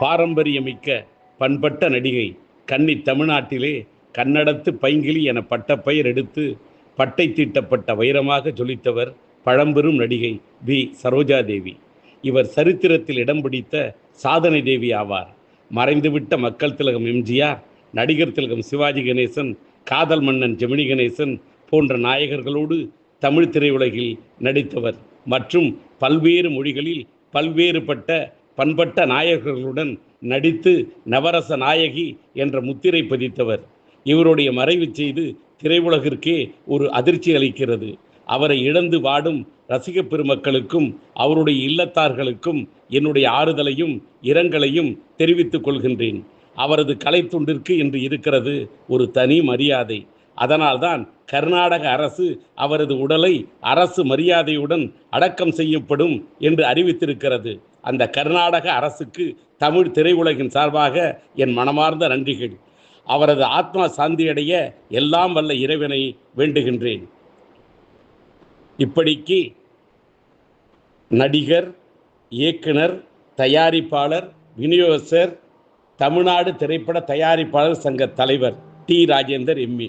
பாரம்பரியமிக்க பண்பட்ட நடிகை கன்னி தமிழ்நாட்டிலே கன்னடத்து பைங்கிலி என பட்டப்பெயர் எடுத்து பட்டை தீட்டப்பட்ட வைரமாக ஜொலித்தவர் பழம்பெரும் நடிகை வி. சரோஜாதேவி. இவர் சரித்திரத்தில் இடம் பிடித்த சாதனை தேவி ஆவார். மறைந்துவிட்ட மக்கள் திலகம் எம்ஜிஆர் நடிகர் திலகம் சிவாஜி கணேசன் காதல் மன்னன் ஜெமினி கணேசன் போன்ற நாயகர்களோடு தமிழ் திரையுலகில் நடித்தவர் மற்றும் பல்வேறு மொழிகளில் பல்வேறுபட்ட பண்பட்ட நாயகர்களுடன் நடித்து நவரச நாயகி என்ற முத்திரை பதித்தவர். இவருடைய மறைவு செய்து திரையுலகிற்கே ஒரு அதிர்ச்சி அளிக்கிறது. அவரை இழந்து வாடும் ரசிக பெருமக்களுக்கும் அவருடைய இல்லத்தார்களுக்கும் என்னுடைய ஆறுதலையும் இரங்கலையும் தெரிவித்துக் கொள்கின்றேன். அவரது கலைத்துண்டிற்கு இன்று இருக்கிறது ஒரு தனி மரியாதை. அதனால்தான் கர்நாடக அரசு அவரது உடலை அரசு மரியாதையுடன் அடக்கம் செய்யப்படும் என்று அறிவித்திருக்கிறது. அந்த கர்நாடக அரசுக்கு தமிழ் திரையுலகின் சார்பாக என் மனமார்ந்த நன்றிகள். அவரது ஆத்மா சாந்தியடைய எல்லாம் வல்ல இறைவனை வேண்டுகின்றேன். இப்படிக்கு நடிகர் இயக்குனர் தயாரிப்பாளர் விநியோகஸ்தர் தமிழ்நாடு திரைப்பட தயாரிப்பாளர் சங்க தலைவர் டி. ராஜேந்தர் எம்ஏ